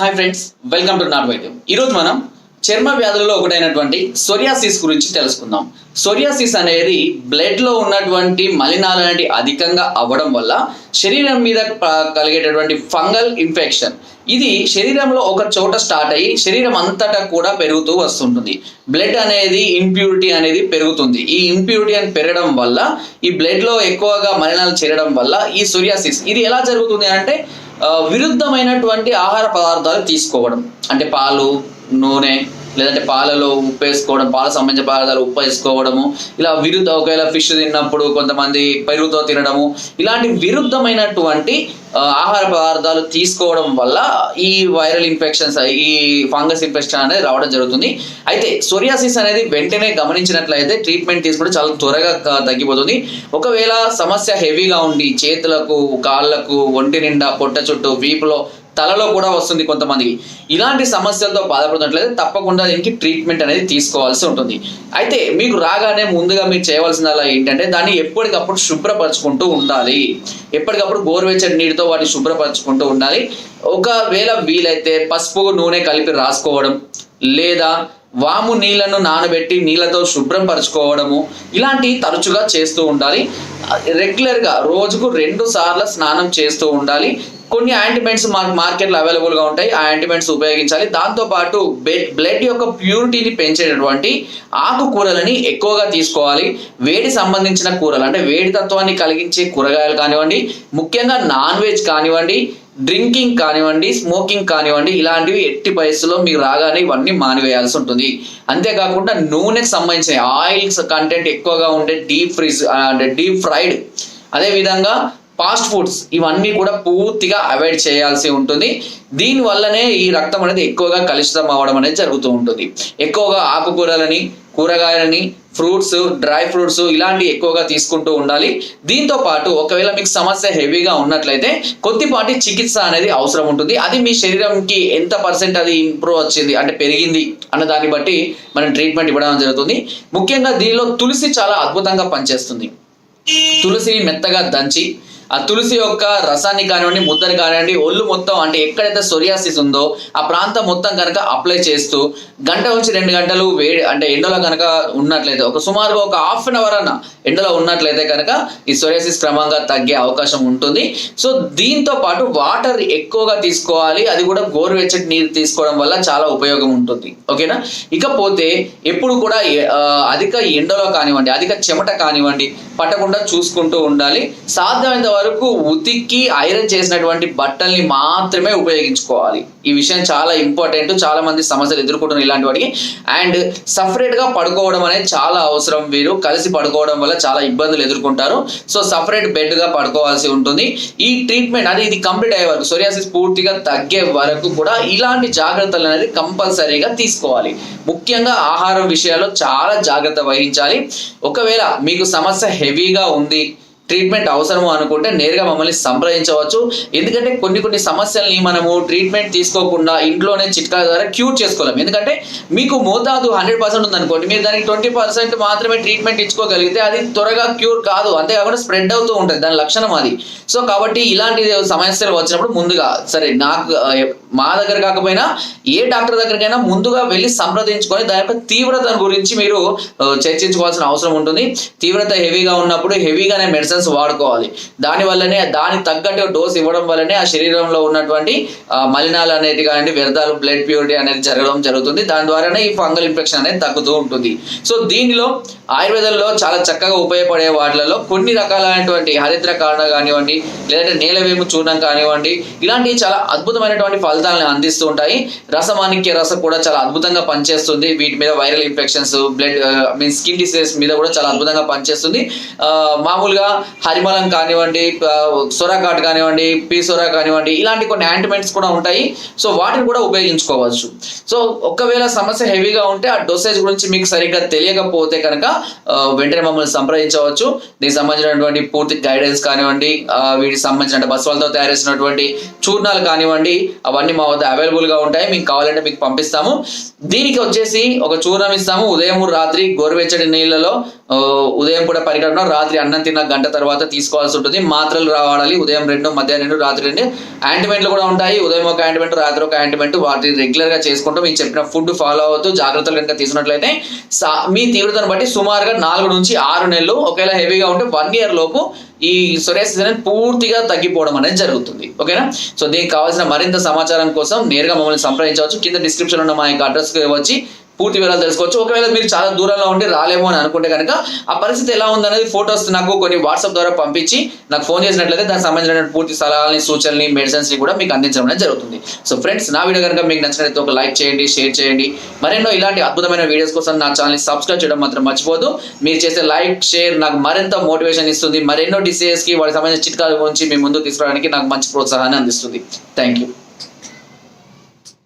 Hi friends welcome to నాట్ వైద్యం ఈరోజు మనం చర్మ వ్యాధులలో ఒకటైనటువంటి సొరియాసిస్ గురించి తెలుసుకుందాం. సొరియాసిస్ అనేది బ్లడ్లో ఉన్నటువంటి మలినాలు అనేవి అధికంగా అవ్వడం వల్ల శరీరం మీద కలిగేటటువంటి ఫంగల్ ఇన్ఫెక్షన్. ఇది శరీరంలో ఒక చోట స్టార్ట్ అయ్యి శరీరం అంతటా కూడా పెరుగుతూ వస్తుంటుంది. బ్లడ్ అనేది ఇంప్యూరిటీ అనేది పెరుగుతుంది. ఈ ఇంప్యూరిటీ అని పెరగడం వల్ల ఈ బ్లడ్లో ఎక్కువగా మలినాలు చేరడం వల్ల ఈ సూర్యాసిస్ ఇది ఎలా జరుగుతుంది అంటే విరుద్ధమైనటువంటి ఆహార పదార్థాలు తీసుకోవడం. అంటే పాలు నూనె లేదంటే పాలలో ఉప్పు వేసుకోవడం పాల సంబంధించిన పదార్థాలు ఉప్పు వేసుకోవడము ఇలా విరుద్ధ ఒకవేళ ఫిష్ తిన్నప్పుడు కొంతమంది పెరుగుతో తినడము ఇలాంటి విరుద్ధమైనటువంటి ఆహార పదార్థాలు తీసుకోవడం వల్ల ఈ వైరల్ ఇన్ఫెక్షన్స్ ఈ ఫంగస్ ఇన్ఫెక్షన్ అనేది రావడం జరుగుతుంది. అయితే సోరియాసిస్ అనేది వెంటనే గమనించినట్లయితే ట్రీట్మెంట్ తీసుకుంటే చాలా త్వరగా తగ్గిపోతుంది. ఒకవేళ సమస్య హెవీగా ఉండి చేతులకు కాళ్ళకు ఒంటి నిండా పొట్ట చుట్టూ వీపులో తలలో కూడా వస్తుంది కొంతమందికి. ఇలాంటి సమస్యలతో బాధపడుతున్నట్లయితే తప్పకుండా దీనికి ట్రీట్మెంట్ అనేది తీసుకోవాల్సి ఉంటుంది. అయితే మీకు రాగానే ముందుగా మీరు చేయవలసిందల్లా ఏంటంటే దాన్ని ఎప్పటికప్పుడు శుభ్రపరచుకుంటూ ఉండాలి. ఎప్పటికప్పుడు గోరువెచ్చటి నీటితో వాటిని శుభ్రపరచుకుంటూ ఉండాలి. ఒకవేళ వీలైతే పసుపు నూనె కలిపి రాసుకోవడం లేదా వాము నీళ్ళను నానబెట్టి నీళ్ళతో శుభ్రం పరచుకోవడము ఇలాంటివి తరచుగా చేస్తూ ఉండాలి. రెగ్యులర్గా రోజుకు రెండు సార్లు స్నానం చేస్తూ ఉండాలి. కొన్ని యాంటిమెంట్స్ మాకు మార్కెట్లో అవైలబుల్గా ఉంటాయి. ఆ యాంటిమెంట్స్ ఉపయోగించాలి. దాంతోపాటు బ్లడ్ యొక్క ప్యూరిటీని పెంచేటటువంటి ఆకుకూరలని ఎక్కువగా తీసుకోవాలి. వేడి సంబంధించిన కూరలు అంటే వేడి తత్వాన్ని కలిగించే కూరగాయలు కానివ్వండి ముఖ్యంగా నాన్ వెజ్ కానివ్వండి డ్రింకింగ్ కానివ్వండి స్మోకింగ్ కానివ్వండి ఇలాంటివి ఎట్టి పరిస్థితుల్లో మీకు రాగానే ఇవన్నీ మానివేయాల్సి ఉంటుంది. అంతేకాకుండా నూనెకి సంబంధించిన ఆయిల్స్ కంటెంట్ ఎక్కువగా ఉండే డీప్ ఫ్రీజ్ అంటే డీప్ ఫ్రైడ్. అదేవిధంగా ఫాస్ట్ ఫుడ్స్ ఇవన్నీ కూడా పూర్తిగా అవాయిడ్ చేయాల్సి ఉంటుంది. దీని వల్లనే ఈ రక్తం అనేది ఎక్కువగా కలుషితం అవ్వడం అనేది జరుగుతూ ఉంటుంది. ఎక్కువగా ఆకుకూరలని కూరగాయలని ఫ్రూట్స్ డ్రై ఫ్రూట్స్ ఇలాంటివి ఎక్కువగా తీసుకుంటూ ఉండాలి. దీంతో పాటు ఒకవేళ మీకు సమస్య హెవీగా ఉన్నట్లయితే కొద్దిపాటి చికిత్స అనేది అవసరం ఉంటుంది. అది మీ శరీరంకి ఎంత పర్సెంట్ అది ఇంప్రూవ్ వచ్చింది అంటే పెరిగింది అన్న దాన్ని బట్టి మనం ట్రీట్మెంట్ ఇవ్వడం జరుగుతుంది. ముఖ్యంగా దీనిలో తులసి చాలా అద్భుతంగా పనిచేస్తుంది. తులసిని మెత్తగా దంచి ఆ తులసి యొక్క రసాన్ని కానివ్వండి ముద్దని కానివ్వండి ఒళ్ళు మొత్తం అంటే ఎక్కడైతే సొరియాసిస్ ఉందో ఆ ప్రాంతం మొత్తం కనుక అప్లై చేస్తూ గంట నుంచి రెండు గంటలు వేడి అంటే ఎండలో కనుక ఉన్నట్లయితే ఒక సుమారుగా ఒక హాఫ్ అన్ అవర్ అన్న ఎండలో ఉన్నట్లయితే కనుక ఈ సొరియాసిస్ క్రమంగా తగ్గే అవకాశం ఉంటుంది. సో దీంతో పాటు వాటర్ ఎక్కువగా తీసుకోవాలి. అది కూడా గోరువెచ్చటి నీరు తీసుకోవడం వల్ల చాలా ఉపయోగం ఉంటుంది. ఓకేనా? ఇకపోతే ఎప్పుడు కూడా అధిక ఎండలో కానివ్వండి అధిక చెమట కానివ్వండి పట్టకుండా చూసుకుంటూ ఉండాలి. సాధ్యమైనంత వరకు ఉతికి ఐరన్ చేసినటువంటి బట్టల్ని మాత్రమే ఉపయోగించుకోవాలి. ఈ విషయం చాలా ఇంపార్టెంట్. చాలా మంది సమస్యలు ఎదుర్కొంటున్నారు ఇలాంటి వాటికి. అండ్ సపరేట్గా పడుకోవడం అనేది చాలా అవసరం. వీరు కలిసి పడుకోవడం వల్ల చాలా ఇబ్బందులు ఎదుర్కొంటారు. సో సపరేట్ బెడ్గా పడుకోవాల్సి ఉంటుంది. ఈ ట్రీట్మెంట్ అది ఇది కంప్లీట్ అయ్యే వరకు సోరియాసిస్ పూర్తిగా తగ్గే వరకు కూడా ఇలాంటి జాగ్రత్తలు అనేది కంపల్సరీగా తీసుకోవాలి. ముఖ్యంగా ఆహారం విషయాల్లో చాలా జాగ్రత్త వహించాలి. ఒకవేళ మీకు సమస్య హెవీగా ఉంది ట్రీట్మెంట్ అవసరము అనుకుంటే నేరుగా మమ్మల్ని సంప్రదించవచ్చు. ఎందుకంటే కొన్ని కొన్ని సమస్యల్ని మనము ట్రీట్మెంట్ తీసుకోకుండా ఇంట్లోనే చిట్కా ద్వారా క్యూర్ చేసుకోలేం. ఎందుకంటే మీకు మోతాదు హండ్రెడ్ పర్సెంట్ ఉందనుకోండి మీరు దానికి ట్వంటీ పర్సెంట్ మాత్రమే ట్రీట్మెంట్ ఇచ్చుకోగలిగితే అది త్వరగా క్యూర్ కాదు. అంతేకాకుండా స్ప్రెడ్ అవుతూ ఉంటుంది దాని లక్షణం అది. సో కాబట్టి ఇలాంటి సమస్యలు వచ్చినప్పుడు ముందుగా సరే నాకు మా దగ్గర కాకపోయినా ఏ డాక్టర్ దగ్గరికైనా ముందుగా వెళ్ళి సంప్రదించుకొని దాని యొక్క తీవ్రత గురించి మీరు చర్చించుకోవాల్సిన అవసరం ఉంటుంది. తీవ్రత హెవీగా ఉన్నప్పుడు హెవీగానే మెడిసిన్స్ వాడుకోవాలి. దాని వల్లనే దానికి తగ్గట్టు డోస్ ఇవ్వడం వల్లనే ఆ శరీరంలో ఉన్నటువంటి మలినాలు అనేది కానివ్వండి వ్యర్థాలు బ్లడ్ ప్యూరిటీ అనేది జరగడం జరుగుతుంది. దాని ద్వారానే ఈ ఫంగల్ ఇన్ఫెక్షన్ అనేది తగ్గుతూ ఉంటుంది. సో దీనిలో ఆయుర్వేదంలో చాలా చక్కగా ఉపయోగపడే వాటిలలో కొన్ని రకాలైనటువంటి హరిద్ర కాండ కానివ్వండి లేదంటే నేలవేము చూర్ణం కానివ్వండి ఇలాంటి చాలా అద్భుతమైనటువంటి ఫలితాలను అందిస్తూ ఉంటాయి. రసమాణిక్య రసం కూడా చాలా అద్భుతంగా పనిచేస్తుంది. వీటి మీద viral infections blood mean skin diseases మీద కూడా చాలా అద్భుతంగా పనిచేస్తుంది. మామూలుగా హరిమలం కానివ్వండి సొరఘాట్ సొరాకాట్ కానివ్వండి పీసొరా కానివ్వండి ఇలాంటి కొన్ని యాంటిమెంట్స్ కూడా ఉంటాయి. సో వాటిని కూడా ఉపయోగించుకోవచ్చు. సో ఒకవేళ సమస్య హెవీగా ఉంటే ఆ డోసేజ్ గురించి మీకు సరిగ్గా తెలియకపోతే కనుక వెంటనే మమ్మల్ని సంప్రదించవచ్చు. దీనికి సంబంధించినటువంటి పూర్తి గైడెన్స్ కానివ్వండి వీటికి సంబంధించిన బస్సులతో తయారు చేసినటువంటి చూర్ణాలు కానివ్వండి అవన్నీ మా వద్ద అవైలబుల్గా ఉంటాయి. మీకు కావాలంటే మీకు పంపిస్తాము. దీనికి వచ్చేసి ఒక చూర్ణం ఇస్తాము. ఉదయం రాత్రి గోరువెచ్చడి నీళ్ళలో ఉదయం కూడా పరిగణన రాత్రి అన్నం తిన్న గంట తర్వాత తీసుకోవాల్సి ఉంటుంది. మాత్రలు రావాలి. ఉదయం రెండు మధ్యాహ్నం రెండు రాత్రి రెండు. యాంటిమెంట్లు కూడా ఉంటాయి. ఉదయం ఒక యాంటిమెంట్ రాత్రి ఒక యాంటిమెంట్ వాటిని రెగ్యులర్గా చేసుకుంటూ. మీకు చెప్పిన ఫుడ్ ఫాలో అవుతూ జాగ్రత్తలు కనుక తీసుకున్నట్లయితే సా- మీ తీవ్రతను బట్టి సుమారుగా నాలుగు నుంచి ఆరు నెలలు ఒకవేళ హెవీగా ఉంటే వన్ ఇయర్ లోపు ఈ సొరియాసిస్ అనేది పూర్తిగా తగ్గిపోవడం అనేది జరుగుతుంది. ఓకేనా? సో దీనికి కావాల్సిన మరింత సమాచారం కోసం నేరుగా మమ్మల్ని సంప్రదించవచ్చు. కింద డిస్క్రిప్షన్ ఉన్న మా యొక్క అడ్రస్కి వచ్చి పూర్తి వివరాలు తెలుసుకోవచ్చు. ఒకవేళ మీరు చాలా దూరంలో ఉండి రాలేమో అని అనుకుంటే కనుక ఆ పరిస్థితి ఎలా ఉందనేది ఫొటోస్ నాకు కొన్ని వాట్సాప్ ద్వారా పంపించి నాకు ఫోన్ చేసినట్లయితే దానికి సంబంధించిన పూర్తి సలహాలని సూచనని మెడిసిన్స్ని కూడా మీకు అందించడం అనేది జరుగుతుంది. సో ఫ్రెండ్స్ నా వీడియో కనుక మీకు నచ్చినట్లయితే ఒక లైక్ చేయండి షేర్ చేయండి. మరెన్నో ఇలాంటి అద్భుతమైన వీడియోస్ కోసం నా ఛానల్ని సబ్స్క్రైబ్ చేయడం మాత్రం మర్చిపోదు మీరు చేసే లైక్ షేర్ నాకు మరింత మోటివేషన్ ఇస్తుంది. మరెన్నో డిసీజెస్కి వాటికి సంబంధించిన చిట్కాల గురించి మీ ముందు తీసుకురావడానికి నాకు మంచి ప్రోత్సాహాన్ని అందిస్తుంది. Thank you.